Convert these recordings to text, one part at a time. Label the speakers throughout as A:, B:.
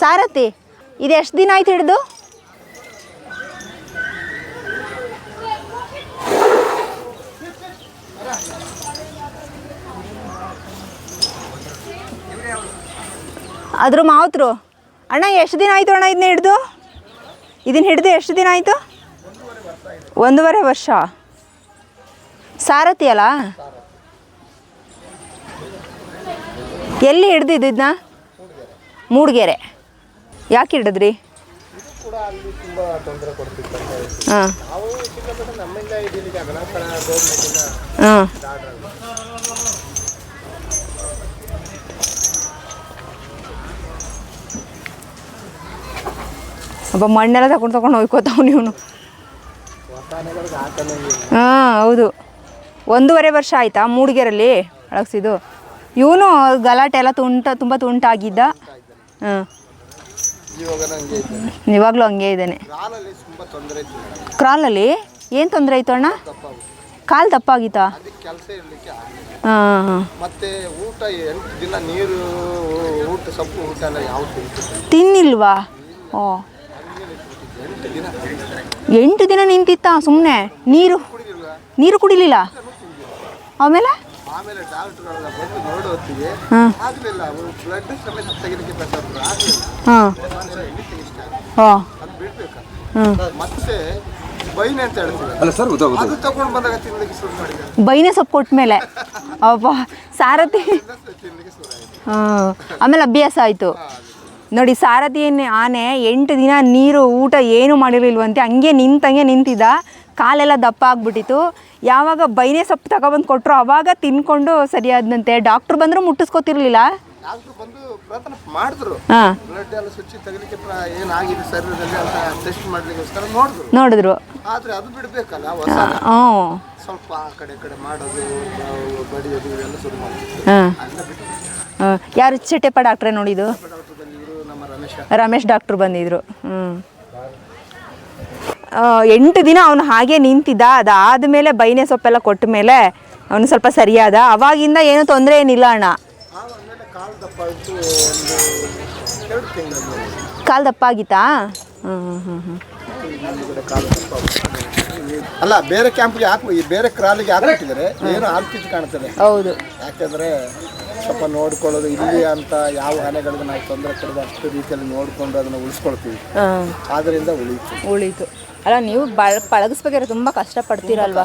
A: ಸಾರಥಿ, ಇದು ಎಷ್ಟು ದಿನ ಆಯ್ತು ಹಿಡ್ದು? ಅದ್ರ ಮಾವತ್ರು, ಅಣ್ಣ ಎಷ್ಟು ದಿನ ಆಯಿತು ಅಣ್ಣ ಇದನ್ನ ಹಿಡ್ದು? ಇದನ್ನ ಹಿಡ್ದು ಎಷ್ಟು ದಿನ ಆಯಿತು? ಒಂದೂವರೆ ವರ್ಷ. ಸಾರಥಿ ಅಲ್ಲ? ಎಲ್ಲಿ ಹಿಡ್ದಿದ್ದು ಇದನ್ನ ಮೂಡಿಗೆರೆ. ಯಾಕೆ ಹಿಡಿದ್ರಿ?
B: ಕೂಡ ಅಲ್ಲಿ ತುಂಬ ತೊಂದರೆ ಕೊಡ್ತಿತ್ತು
A: ಹಾಂ.
B: ನಾವು ಸಿಕ್ಕಾಪಟ್ಟೆ ನಮ್ಮಿಂದ ಇದೀಲಿಕ್ಕೆ ಆಗಲ್ಲ ಗೌರ್ಮೆಂಟಿಂದ
A: ಹಾಂ. ಒಬ್ಬ ಮಣ್ಣೆಲ್ಲ ತಗೊಂಡು ತಗೊಂಡು ಹೋಯ್ಕೋತಾವ್ ನೀವು ಹಾ ಹೌದು. ಒಂದೂವರೆ ವರ್ಷ ಆಯಿತಾ ಮೂಡಿಗೆರಲ್ಲಿ ಅಳಗ್ಸಿದ್ದು? ಇವನು ಗಲಾಟೆ ಎಲ್ಲ ತುಂಟ ತುಂಬ ತುಂಟಾಗಿದ್ದ? ಹಾಂ. ಇವಾಗಲೂ ಹಂಗೆ ಇದ್ದಾನೆ. ಕ್ರಾಲಲ್ಲಿ ಏನು ತೊಂದರೆ ಆಯ್ತು ಅಣ್ಣ?
B: ದಪ್ಪ ಆಗುತ್ತೆ.
A: ಕಾಲು
B: ಇರಲಿಕ್ಕೆ ಆಗಲಿಲ್ಲ.
A: ಹಾಂ ಹಾಂ
B: ಮತ್ತೆ ಊಟ ಎಂಟು ದಿನ ನೀರು ಊಟ ಸೊಪ್ಪು ಊಟ ಎಲ್ಲ ಯಾವ ತಿಂತಿಲ್ಲ
A: ತಿನ್ನಿಲ್ವಾ? ಓ.
B: ಎಂಟು ದಿನ
A: ನಿಂತಿತ್ತ ಸುಮ್ಮನೆ ನೀರು? ನೀರು ಕುಡಿಲಿಲ್ಲ? ಆಮೇಲೆ?
B: ಆಮೇಲೆ ಡಾಕ್ಟರ್ಗಳೆಲ್ಲ ಬಂದು ನೋಡೋ ಹೊತ್ತಿಗೆ ಆಗಲಿಲ್ಲ ಅವರು ಬ್ಲಡ್ ಸಮೇತ ತೆಗಿಲಿಕ್ಕೆ ಬೇಕಾದ್ರು ಆಗಲಿಲ್ಲ.
A: ಹಾಂ.
B: ಅದು ಮತ್ತೆ ಬೈನೆ ಅಂತ ಹೇಳ್ತೀವಿ
C: ಅಲ್ಲ ಸರ್
B: ಅದು ತಗೊಂಡು ಬಂದಾಗ ತಿನ್ಲಿಕ್ಕೆ ಶುರು ಮಾಡಿದೆ
A: ಬೈನೆ ಸೊಪ್ಪು ಕೊಟ್ಟ ಮೇಲೆ ಅಬ್ಬ ಸಾರಥಿ.
B: ತಿನ್ಲಿಕ್ಕೆ ಶುರು ಆಯಿತು.
A: ಹಾಂ. ಆಮೇಲೆ ಅಭ್ಯಾಸ ಆಯಿತು. ನೋಡಿ ಸಾರಥಿ ಆನೆ ಎಂಟು ದಿನ ನೀರು ಊಟ ಏನು ಮಾಡಿರಲಿಲ್ವಂತೆ ಹಂಗೆ ನಿಂತಂಗೆ ನಿಂತಿದ್ದ. ಕಾಲೆಲ್ಲ ದಪ್ಪ ಆಗ್ಬಿಟ್ಟಿತ್ತು. ಯಾವಾಗ ಬೈನೆ ಸೊಪ್ಪು ತಗೊಬಂದು ಕೊಟ್ಟರು ಅವಾಗ ತಿನ್ಕೊಂಡು ಸರಿಯಾದಂತೆ ಡಾಕ್ಟ್ರು ಬಂದರೂ ಮುಟ್ಟಿಸ್ಕೊತಿರ್ಲಿಲ್ಲ.
B: ಡಾಕ್ಟ್ರು ಬಂದು ಪ್ರಯತ್ನ ಮಾಡಿದ್ರು.
A: ಹಾಂ.
B: ಬ್ಲಡ್ ಎಲ್ಲ ಸುಚ್ಚಿ ತೆಗಿಲಿಕ್ಕೆ ಏನಾಗಿದೆ ಶರೀರದಲ್ಲಿ ಅಂತ ಟೆಸ್ಟ್ ಮಾಡ್ಲಿಕ್ಕೋಸ್ಕರ ನೋಡಿದ್ರು.
A: ನೋಡಿದ್ರು.
B: ಆದ್ರೆ ಅದು ಬಿಡ್ಬೇಕಲ್ಲ ಹೊಸ
A: ಹ್ಞೂ.
B: ಸ್ವಲ್ಪ ಆ ಕಡೆ ಕಡೆ ಮಾಡೋದು ಬ- ಬಡಿಯೋದು ಇವೆಲ್ಲ ಶುರು ಮಾಡಿದ್ರು.
A: ಹಾಂ. ಹಾಂ. ಯಾರು ಚಿಟ್ಟೆಪ್ಪ ಡಾಕ್ಟ್ರೆ ನೋಡಿದ್ದು?
B: ರಮೇಶ.
A: ಡಾಕ್ಟ್ರು ಬಂದಿದ್ರು. ಹ್ಞೂ ಎಂಟು ದಿನ ಅವನು ಹಾಗೆ ನಿಂತಿದ್ದ ಅದಾದ ಮೇಲೆ ಬೈನೆ ಸೊಪ್ಪೆಲ್ಲ ಕೊಟ್ಟ ಮೇಲೆ ಅವನು ಸ್ವಲ್ಪ ಸರಿಯಾದ. ಅವಾಗಿಂದ ಏನೂ ತೊಂದರೆ ಏನಿಲ್ಲ ಅಣ್ಣ.
B: ಕಾಲು ದಪ್ಪ
A: ಆಗಿತ್ತಾ? ಹ್ಞೂ ಹ್ಞೂ ಹ್ಞೂ.
B: ಅಲ್ಲ ಬೇರೆ ಕ್ಯಾಂಪ್ಗೆ ಹಾಕಿ ಬೇರೆ ಕ್ರಾಲಿಗೆ ಹಾಕಿದ್ರೆ ಏನು ಕಾಣ್ತದೆ.
A: ಹೌದು.
B: ಯಾಕೆಂದ್ರೆ ಸ್ವಲ್ಪ ನೋಡ್ಕೊಳ್ಳೋದು ಇಲ್ಲಿ ಅಂತ ಯಾವ ಆನೆಗಳಿಗೆ ನಾವು ತೊಂದರೆ ಕೊಡೋದು ಅಷ್ಟು ರೀತಿಯಲ್ಲಿ ನೋಡಿಕೊಂಡು ಅದನ್ನು ಉಳಿಸ್ಕೊಳ್ತೀವಿ. ಆದ್ರಿಂದ ಉಳಿತು.
A: ಉಳೀತು. ಅಲ್ಲ ನೀವು ಬಳ ಪಳಗಿಸ್ಬೇಕಾದ್ರೆ ತುಂಬ ಕಷ್ಟಪಡ್ತೀರಲ್ವಾ?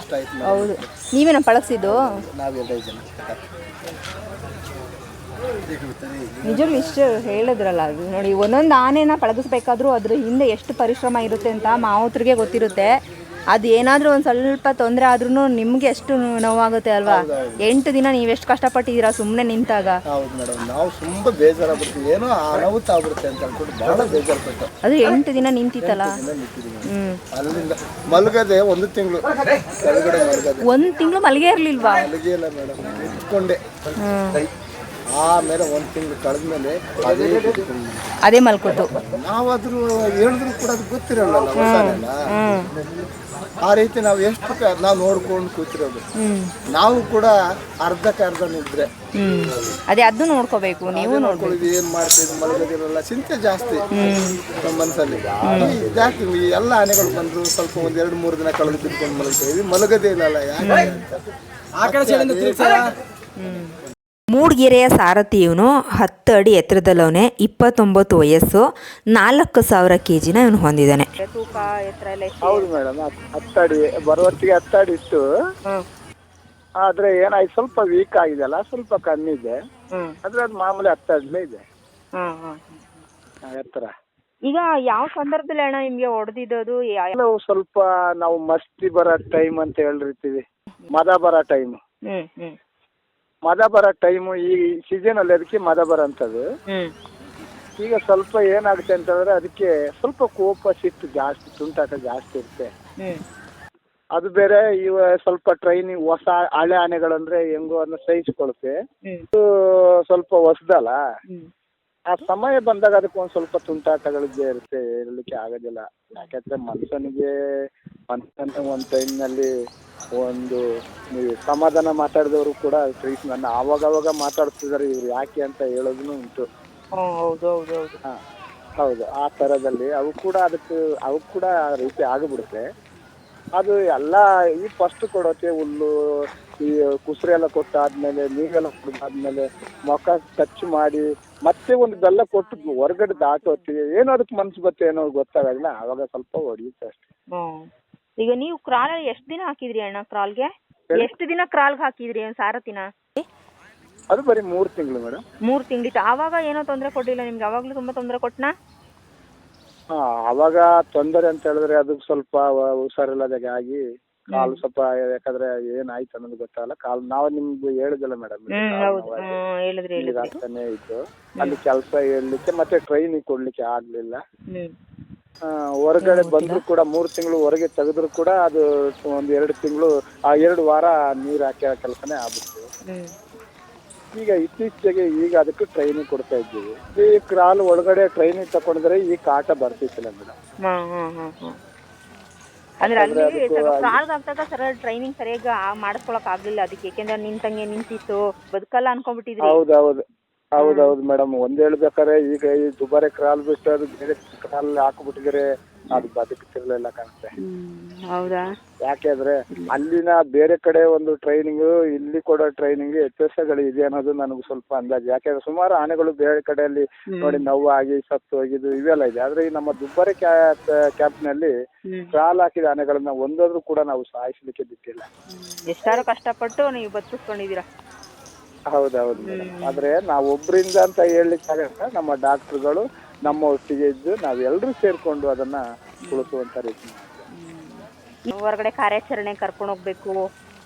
A: ಹೌದು. ನೀವೇನ ಪಳಗಿಸಿದ್ದು?
B: ನಾವೆರಡೈದು ಜನ.
A: ನಿಜವಾಗ್ಲೂ ಇಷ್ಟು ಹೇಳಿದ್ರಲ್ಲ ಅದು ನೋಡಿ ಒಂದೊಂದು ಆನೆನ ಪಳಗಿಸ್ಬೇಕಾದ್ರೂ ಅದ್ರ ಹಿಂದೆ ಎಷ್ಟು ಪರಿಶ್ರಮ ಇರುತ್ತೆ ಅಂತ ಮಾವತ್ರಿಗೆ ಗೊತ್ತಿರುತ್ತೆ. ಅದು ಏನಾದರೂ ಒಂದು ಸ್ವಲ್ಪ ತೊಂದರೆ ಆದ್ರೂ ನಿಮ್ಗೆ ಎಷ್ಟು ನೋವಾಗುತ್ತೆ ಅಲ್ವಾ? ಎಂಟು ದಿನ ನೀವು ಎಷ್ಟು ಕಷ್ಟಪಟ್ಟಿದ್ದೀರಾ ಸುಮ್ಮನೆ ನಿಂತಾಗ?
B: ಹೌದು ಮೇಡಮ್ ನಾವು ತುಂಬ ಬೇಜಾರಾಗ್ಬಿಡ್ತೀವಿ. ಏನೋ ಅನಾಹುತ ಆಗ್ಬಿಡುತ್ತೆ ಅಂತ ಅನ್ಕೊಂಡು ಭಾಳ ಬೇಜಾರು ಪಟ್ಟು
A: ಅದು ಎಂಟು ದಿನ ನಿಂತಿತ್ತಲ್ಲ?
B: ಅಲ್ಲಿಂದ ಮಲಗದೆ ಒಂದು ತಿಂಗಳು ಕೆಳಗಡೆ ಮಲಗದೆ.
A: ಒಂದು ತಿಂಗಳು ಮಲಗೇ ಇರ್ಲಿಲ್ವಾ?
B: ಮೇಡಮ್ ನಿಂತ್ಕೊಂಡೆ. ಆಮೇಲೆ ಒಂದು ತಿಂಗಳು ಕಳೆದ್ಮೇಲೆ ಅದೇ.
A: ಅದೇ ಮಲ್ಕೊತು
B: ನಾವಾದ್ರೂ ಹೇಳಿದ್ರು ಕೂಡ ಅದು ಗೊತ್ತಿರಲ್ಲ ಹೊಸನೆಲ್ಲ ಆ ರೀತಿ ನಾವು ಎಷ್ಟು ನಾವು ನೋಡ್ಕೊಂಡು ಕೂತಿರೋದು. ನಾವು ಕೂಡ ಅರ್ಧಕ್ಕೆ ಅರ್ಧ ನಿದ್ರೆ
A: ಅದೇ ಅದು ನೋಡ್ಕೋಬೇಕು ನೀವು ನೋಡ್ಕೊಳ್ಳಿ
B: ನೋಡ್ಕೊಳ್ಳೋದು ಏನ್ ಮಾಡ್ತೀವಿ ಮಲಗೋದಿರಲ್ಲ ಚಿಂತೆ ಜಾಸ್ತಿ ನಮ್ಮ ಮನಸ್ಸಲ್ಲಿ ಜಾಸ್ತಿ ಈ ಎಲ್ಲ ಆನೆಗಳು ಬಂದ್ರು ಸ್ವಲ್ಪ ಒಂದ್ ಎರಡು ಮೂರು ದಿನ ಕಳೆದು ಬಿಟ್ಕೊಂಡು ಮಲಗ್ತೀವಿ ಮಲಗದೇ ಇಲ್ಲಲ್ಲ ಯಾಕೆ? ಅಂತ.
D: ಮೂಡ್ಗೆರೆಯ ಸಾರಥಿ ಇವನು ಹತ್ತು ಅಡಿ ಎತ್ತರದಲ್ಲವನೆ ಇಪ್ಪತ್ತೊಂಬತ್ತು ವಯಸ್ಸು ನಾಲ್ಕು ಸಾವಿರ ಕೆ ಜಿನ ಇವನು ಹೊಂದಿದ್ದಾನೆ.
A: ತೂಕ ಎತ್ತರ ಎಲ್ಲ
E: ಹೌದು ಮೇಡಮ್ ಹತ್ತಡಿ ಬರುವತ್ತಿಗೆ ಹತ್ತಡಿ ಇತ್ತು. ಆದ್ರೆ ಏನಾಯ್ತು ಸ್ವಲ್ಪ ವೀಕ್ ಆಗಿದೆಯಲ್ಲ ಸ್ವಲ್ಪ ಕಮ್ಮಿ ಇದೆ ಆದ್ರೆ ಅದು ಮಾಮೂಲಿ ಹತ್ತಡಿಲೇ ಇದೆ. ಆ, ಎತ್ತರ.
A: ಈಗ ಯಾವ ಸಂದರ್ಭದಲ್ಲಿ ಅಣ್ಣ ನಿಮ್ಗೆ ಹೊಡೆದಿದ್ದು
E: ಕೆಲವು ಸ್ವಲ್ಪ ನಾವು ಮಸ್ತಿ ಬರೋ ಟೈಮ್ ಅಂತ ಹೇಳಿರ್ತೀವಿ. ಮದ ಬರೋ ಟೈಮ್
A: ಹ್ಮ್ ಹ್ಮ್.
E: ಮದ ಬರೋ ಟೈಮು ಈ ಸೀಸನ್ ಅಲ್ಲಿ ಅದಕ್ಕೆ ಮದ ಬರೋಂಥದ್ದು.
A: ಹ್ಮ್.
E: ಈಗ ಸ್ವಲ್ಪ ಏನಾಗುತ್ತೆ ಅಂತಂದ್ರೆ ಅದಕ್ಕೆ ಸ್ವಲ್ಪ ಕೋಪ ಸಿಟ್ಟು ಜಾಸ್ತಿ ತುಂಟಾಟ ಜಾಸ್ತಿ ಇರುತ್ತೆ.
A: ಹ್ಮ್.
E: ಅದು ಬೇರೆ ಇವ ಸ್ವಲ್ಪ ಟ್ರೈನಿಂಗ್ ಹೊಸ ಹಳೆ ಆನೆಗಳಂದ್ರೆ ಹೆಂಗೋ ಅದನ್ನ ಸಹಿಸ್ಕೊಳುತ್ತೆ.
A: ಹ್ಮ್.
E: ಇದು ಸ್ವಲ್ಪ ಹೊಸದಲ್ಲ.
A: ಹ್ಮ್.
E: ಆ ಸಮಯ ಬಂದಾಗ ಅದಕ್ಕೆ ಒಂದು ಸ್ವಲ್ಪ ತುಂಟಾಟಗಳಿದ್ದೇ ಇರುತ್ತೆ ಹೇಳಲಿಕ್ಕೆ ಆಗೋದಿಲ್ಲ. ಯಾಕಂದ್ರೆ ಮನುಷ್ಯನಿಗೆ ಮನುಷ್ಯನ ಒಂದು ಟೈಮ್ನಲ್ಲಿ ಒಂದು ನೀವು ಸಮಾಧಾನ ಮಾತಾಡಿದವರು ಕೂಡ ಟ್ರೀಟ್ಮೆಂಟ್ ಅವಾಗ ಮಾತಾಡ್ತಿದ್ದಾರೆ ಇವ್ರು ಯಾಕೆ ಅಂತ ಹೇಳೋದನ್ನು ಉಂಟು.
A: ಹೌದು ಹೌದು ಹೌದು.
E: ಹಾಂ ಹೌದು ಆ ಥರದಲ್ಲಿ ಅವು ಕೂಡ ಅದಕ್ಕೆ ಅವು ಕೂಡ ಆ ರೀತಿ ಆಗಿಬಿಡುತ್ತೆ. ಅದು ಎಲ್ಲ ಈ ಫಸ್ಟ್ ಕೊಡೋಕೆ ಹುಲ್ಲು ಈ ಕುಸ್ರೆ ಎಲ್ಲ ಕೊಟ್ಟಾದ್ಮೇಲೆ ನೀರೆಲ್ಲ ಕುಡ್ದಾದ್ಮೇಲೆ ಮುಖ ಟಚ್ ಮಾಡಿ ಮತ್ತೆ ಒಂದು ಬೆಲ್ಲ ಕೊಟ್ಟು ಹೊರಗಡೆ ದಾಟೋತ್ತಿಗೆ ಏನೋ ಅದಕ್ಕೆ ಮನ್ಸು ಬತ್ತೆ ಏನೋ ಗೊತ್ತಾಗಲ್ಲ ಅವಾಗ ಸ್ವಲ್ಪ ಹೊಡಿಯುತ್ತೆ ಅಷ್ಟೇ.
D: ಹ್ಮ್ ಈಗ ನೀವು ಕ್ರಾಲ್ ಎಷ್ಟು ದಿನ ಹಾಕಿದ್ರಿ ಅಣ್ಣ ಕ್ರಾಲ್ಗೆ ಎಷ್ಟು ದಿನ ಕ್ರಾಲ್ಗೆ ಹಾಕಿದ್ರಿ ಒಂದ್ ಸಾರತಿನ
E: ಅದು ಬರೀ ಮೂರು ತಿಂಗಳು ಮೇಡಮ್
D: ಮೂರ್ ತಿಂಗಳಿತ್ತು ಆವಾಗ ಏನೋ ತೊಂದರೆ ಕೊಟ್ಟಿಲ್ಲ ನಿಮ್ಗೆ? ಅವಾಗಲೂ ತುಂಬಾ ತೊಂದರೆ ಕೊಟ್ನಾ?
E: ಹಾ ಅವಾಗ ತೊಂದರೆ ಅಂತ ಹೇಳಿದ್ರೆ ಅದಕ್ಕೆ ಸ್ವಲ್ಪ ಹುಷಾರಿಲ್ಲದಾಗೆ ಆಗಿ ಕಾಲು ಸ್ವಲ್ಪ ಯಾಕಂದ್ರೆ ಏನಾಯ್ತು ಅನ್ನೋದು ಗೊತ್ತಾಗಲ್ಲ. ಕಾಲು ನಾವು ನಿಮ್ಗೆ ಹೇಳಿದಲ್ಲ ಮೇಡಮ್
D: ಹ್ಮ್ ಹೌದು. ಹ್ಮ್ ಹೇಳಿದ್ರಿ ಹೇಳಿದ್ರಿ.
E: ಆಗ್ತಾನೆ ಇತ್ತು ಅಲ್ಲಿ ಕೆಲಸ ಹೇಳಲಿಕ್ಕೆ ಮತ್ತೆ ಟ್ರೈನಿಂಗ್ ಕೊಡ್ಲಿಕ್ಕೆ ಆಗ್ಲಿಲ್ಲ.
D: ಹ್ಮ್.
E: ಆ, ಹೊರಗಡೆ ಬಂದ್ರು ಕೂಡ ಮೂರು ತಿಂಗಳು ಹೊರಗೆ ತೆಗೆದ್ರು ಕೂಡ ಅದು ಒಂದು ಎರಡು ತಿಂಗಳು ಆ ಎರಡು ವಾರ ನೀರ್ ಹಾಕೋ ಕೆಲಸನೇ
D: ಹ್ಮ್.
E: ಈಗ ಇತ್ತೀಚೆಗೆ ಈಗ ಅದಕ್ಕೆ ಟ್ರೈನಿಂಗ್ ಕೊಡ್ತಾ ಇದ್ದೀವಿ. ಈ ಕ್ರಾಲ್ ಒಳಗಡೆ ಟ್ರೈನಿಂಗ್ ತಕೊಂಡ್ರೆ ಈ ಕಾಟ ಬರ್ತಿತ್ತಿಲ್ಲ ಮೇಡಮ್
D: ಅಂದ್ರೆ ಅಲ್ಲಿ ಸ್ವಲ್ಪ ಕಾಲ್ಗೆ ಸರ್ ಟ್ರೈನಿಂಗ್ ಸರಿಯಾಗಿ ಮಾಡಿಸ್ಕೊಳಕ್ ಆಗ್ಲಿಲ್ಲ ಅದಕ್ಕೆ. ಯಾಕೆಂದ್ರೆ ನಿಂತಂಗೆ ನಿಂತಿತ್ತು ಬದುಕಲ್ಲ ಅನ್ಕೊಂಡ್ಬಿಟ್ಟಿದ್ರಿ.
E: ಹೌದೌದು. ಹೌದೌದು ಮೇಡಮ್. ಒಂದ್ ಹೇಳ್ಬೇಕಾರೆ ಈಗ ಈ ದುಬಾರಿ ಕ್ರಾಲ್ ಬಿಟ್ಟು ಅದು ಬೇರೆ ಕ್ರಾಲ್ ಹಾಕ್ಬಿಟ್ಟಿದ್ರೆ ಅದು ಬದುಕ್ತಿರ್ಲಿಲ್ಲ ಕಾಣುತ್ತೆ
D: ಹೌದಾ?
E: ಯಾಕೆಂದ್ರೆ ಅಲ್ಲಿನ ಬೇರೆ ಕಡೆ ಒಂದು ಟ್ರೈನಿಂಗ್ ಇಲ್ಲಿ ಕೊಡೋ ಟ್ರೈನಿಂಗ್ ವ್ಯತ್ಯಾಸಗಳು ಇದೆ ಅನ್ನೋದು ನನಗೆ ಸ್ವಲ್ಪ ಅಂದಾಜು. ಯಾಕೆಂದ್ರೆ ಸುಮಾರು ಆನೆಗಳು ಬೇರೆ ಕಡೆಯಲ್ಲಿ ನೋಡಿ ನೋವು ಆಗಿ ಸತ್ತು ಹೋಗಿದ್ದು ಇವೆಲ್ಲ ಇದೆ. ಆದ್ರೆ ಈ ನಮ್ಮ ದುಬಾರಿ ಕ್ಯಾಂಪ್ನಲ್ಲಿ ಕಾಲ್ ಹಾಕಿದ ಆನೆಗಳನ್ನ ಒಂದಾದ್ರೂ ಕೂಡ ನಾವು ಸಾಯಿಸಲಿಕ್ಕೆ ಬಿಟ್ಟಿಲ್ಲ.
D: ಎಷ್ಟಾರು ಕಷ್ಟಪಟ್ಟು ನೀವು ಬದುಕಿಸ್ಕೊಂಡಿದ್ದೀರಾ?
E: ಹೌದೌದು ಮೇಡಮ್ ಆದ್ರೆ ನಾವು ಒಬ್ರಿಂದ ಅಂತ ಹೇಳಲಿಕ್ಕೆ ಆಗಲ್ಲ ನಮ್ಮ ಡಾಕ್ಟರ್ಗಳು ನಮ್ಮ ಒಟ್ಟಿಗೆ ಇದ್ದು ನಾವೆಲ್ಲರೂ ಸೇರ್ಕೊಂಡು ಅದನ್ನ ಉಳಿಸುವಂತ ರೀತಿ.
D: ಹೊರಗಡೆ ಕಾರ್ಯಾಚರಣೆ ಕರ್ಕೊಂಡು ಹೋಗ್ಬೇಕು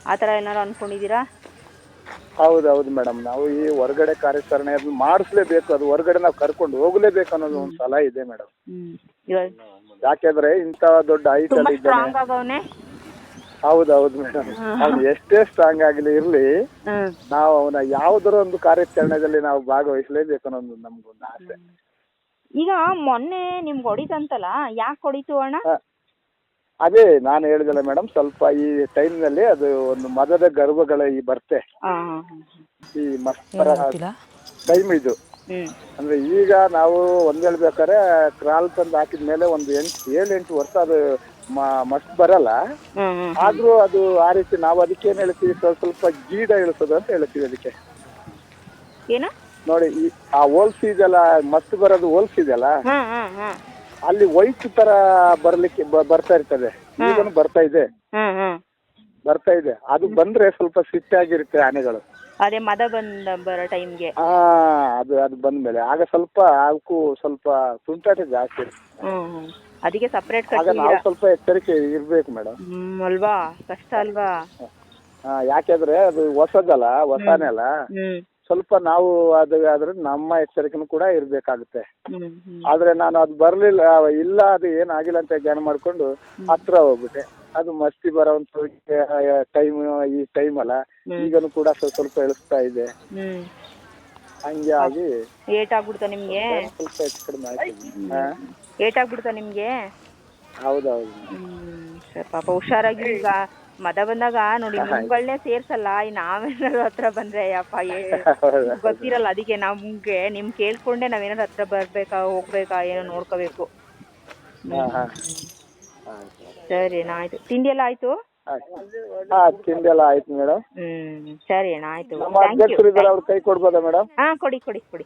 D: ಆ ಥರ ಏನಾರು ಅನ್ಕೊಂಡಿದೀರಾ
E: ಹೌದೌದು ಮೇಡಮ್ ನಾವು ಈ ಹೊರಗಡೆ ಕಾರ್ಯಾಚರಣೆ ಅದನ್ನ ಮಾಡಿಸ್ಲೇಬೇಕು ಅದು ಹೊರಗಡೆ ನಾವು ಕರ್ಕೊಂಡು ಹೋಗ್ಲೇಬೇಕು ಅನ್ನೋದು ಒಂದು ಸಲಹೆ ಇದೆ ಮೇಡಮ್
D: ಹ್ಮ್. ಇವಾಗ
E: ಯಾಕೆಂದ್ರೆ ಇಂಥ ದೊಡ್ಡ ಹೈಟ್
D: ತುಂಬಾ
E: ಅಲ್ಲಿ ಇದ್ದಾನೆ.
D: ಸ್ಟ್ರಾಂಗ್ ಆಗವನೆ
E: ಹೌದೌದು ಮೇಡಮ್ ಅವ್ನು ಎಷ್ಟೇ ಸ್ಟ್ರಾಂಗ್ ಆಗಲಿ ಇರ್ಲಿ ನಾವು ಅವನ ಯಾವ್ದಾರ ಒಂದು ಕಾರ್ಯಾಚರಣೆಯಲ್ಲಿ ನಾವು ಭಾಗವಹಿಸಲೇಬೇಕು ಅನ್ನೋದು ನಮ್ಗೊಂದು ಆಸೆ.
D: ಈಗ ಮೊನ್ನೆ ನಿಮ್ಗೆ ಹೊಡಿತಂತಲ್ಲ ಯಾಕೆ ಹೊಡಿತು ಅಣ್ಣ?
E: ಅದೇ ನಾನು ಹೇಳಿದಲ್ಲ ಮೇಡಮ್ ಸ್ವಲ್ಪ ಈ ಟೈಮ್ನಲ್ಲಿ ಅದು ಒಂದು ಮದದ ಗರ್ಭಗಳ ಈ ಬರ್ತೆ. ಈ ಮಸ್ತರ ಟೈಮ್ ಇದು
D: ಹ್ಮ್.
E: ಅಂದ್ರೆ ಈಗ ನಾವು ಒಂದ್ ಹೇಳ್ಬೇಕಾದ್ರೆ ಕ್ರಾಲ್ ತಂದು ಹಾಕಿದ ಮೇಲೆ ಒಂದು ಎಂಟು ಏಳು ಎಂಟು ವರ್ಷ ಅದು ಮಸ್ತ್ ಬರಲ್ಲ.
D: ಹ್ಮ್
E: ಆದ್ರೂ ಅದು ಆ ರೀತಿ ನಾವು ಅದಕ್ಕೆ ಏನ್ ಹೇಳ್ತೀವಿ ಸ್ವಲ್ಪ ಸ್ವಲ್ಪ ಗೀಡ ಇಳಿಸೋದು ಅಂತ ಹೇಳ್ತೀವಿ ಅದಕ್ಕೆ.
D: ಏನು?
E: ನೋಡಿ ಈ ಆ ಹೋಲ್ಸ್ ಇದೆಯಲ್ಲ ಮಸ್ತ್ ಬರೋದು ಹೋಲ್ಸ್ ಇದೆಯಲ್ಲ
D: ಹ್ಮ್ ಹ್ಮ್ ಹ್ಮ್.
E: ಅಲ್ಲಿ ವೈಟ್ ತರ ಬರ್ಲಿಕ್ಕೆ ಬ- ಬರ್ತಾ ಇರ್ತದೆ. ಈಗನು ಬರ್ತಾ ಇದೆ.
D: ಹ್ಮ್ ಹ್ಮ್.
E: ಬರ್ತಾ ಇದೆ. ಅದು ಬಂದ್ರೆ ಸ್ವಲ್ಪ ಸಿಟ್ಟಾಗಿರುತ್ತೆ ಆನೆಗಳು.
D: ಅದೇ ಮದ ಬಂದ ಬರೋ ಟೈಮ್ಗೆ
E: ಆ ಅದು ಅದು ಬಂದ್ಮೇಲೆ. ಆಗ ಸ್ವಲ್ಪ ಅವಕ್ಕೂ ಸ್ವಲ್ಪ ತುಂಟಾಟ ಜಾಸ್ತಿ ಇರುತ್ತೆ.
D: ಹ್ಮ್ ಹ್ಮ್. ಅದಕ್ಕೆ ಸಪ್ರೇಟ್
E: ಆಗ ನಾವು
D: ಕಟ್ಟಿದ್ದೀರಾ
E: ಸ್ವಲ್ಪ ಎಚ್ಚರಿಕೆ ಇರ್ಬೇಕು ಮೇಡಮ್.
D: ಹ್ಮ್ ಅಲ್ವಾ? ಕಷ್ಟ ಅಲ್ವಾ?
E: ಯಾಕೆಂದ್ರೆ ಅದು ಹೊಸದಲ್ಲ ಹೊಸಾನೆ ಅಲ್ಲ.
D: ಹ್ಮ್.
E: ಸ್ವಲ್ಪ ನಾವು ಅದು ಆದ್ರೆ ನಮ್ಮ ಎಚ್ಚರಿಕೆನೂ ಕೂಡ ಇರ್ಬೇಕಾಗುತ್ತೆ.
D: ಹ್ಮ್ ಹ್ಮ್.
E: ಆದ್ರೆ ನಾನು ಅದು ಬರ್ಲಿಲ್ಲ ಇಲ್ಲ ಅದು ಏನಾಗಿಲ್ಲ ಅಂತ ಜ್ಞಾನ ಮಾಡ್ಕೊಂಡು ಹತ್ರ ಹೋಗ್ಬಿಟ್ಟೆ. ಅದು ಮಸ್ತಿ ಬರೋವಂತ ಟೈಮ್ ಈ ಟೈಮ್ ಅಲ್ಲ ಈಗನು ಕೂಡ ಸ್ವಲ್ಪ ಸ್ವಲ್ಪ ಇಳಿಸ್ತಾ ಇದೆ.
D: ಹ್ಮ್.
E: ಹಂಗೆ ಆಗಿ
D: ಏಟ್ ಆಗ್ಬಿಡ್ತಾ ನಿಮ್ಗೆ?
E: ಸ್ವಲ್ಪ ಹೆಚ್ಚು ಕಡಿಮೆ ಆಯ್ತು. ಹಾ?
D: ಏಟ್ ಆಗ್ಬಿಡ್ತಾ ನಿಮ್ಗೆ?
E: ಹೌದೌದು.
D: ಹ್ಮ್ ಸರಿ ಪಾಪ ಹುಷಾರಾಗಿ ಈಗ ಮದ ಬಂದಾಗ ನೋಡಿ ನಿಮ್ಗಳನ್ನೇ ಸೇರ್ಸಲ್ಲ. ನಾವೇನಾದ್ರು ಹತ್ರ ಬಂದ್ರೆ ಅಪ್ಪ ಗೊತ್ತಿರಲ್ಲ ಅದಕ್ಕೆ ನಮ್ಗೆ ನಿಮ್ ಕೇಳ್ಕೊಂಡೆ ನಾವೇನಾದ್ರು ಹತ್ರ ಬರ್ಬೇಕಾ ಹೋಗ್ಬೇಕಾ ಏನೋ ನೋಡ್ಕೋಬೇಕು. ಸರಿ ಅಣ್ಣ ಆಯ್ತು. ತಿಂಡಿ ಎಲ್ಲ ಆಯ್ತು?
E: ಆಯ್ತು. ಮೇಡಮ್.
D: ಹ್ಮ್ ಸರಿ ಅಣ್ಣ ಆಯ್ತು.
E: ಅವ್ರ ಕೈ ಕೊಡ್ಬೋದಾ ಮೇಡಮ್?
D: ಹಾ ಕೊಡಿ ಕೊಡಿ ಕೊಡಿ.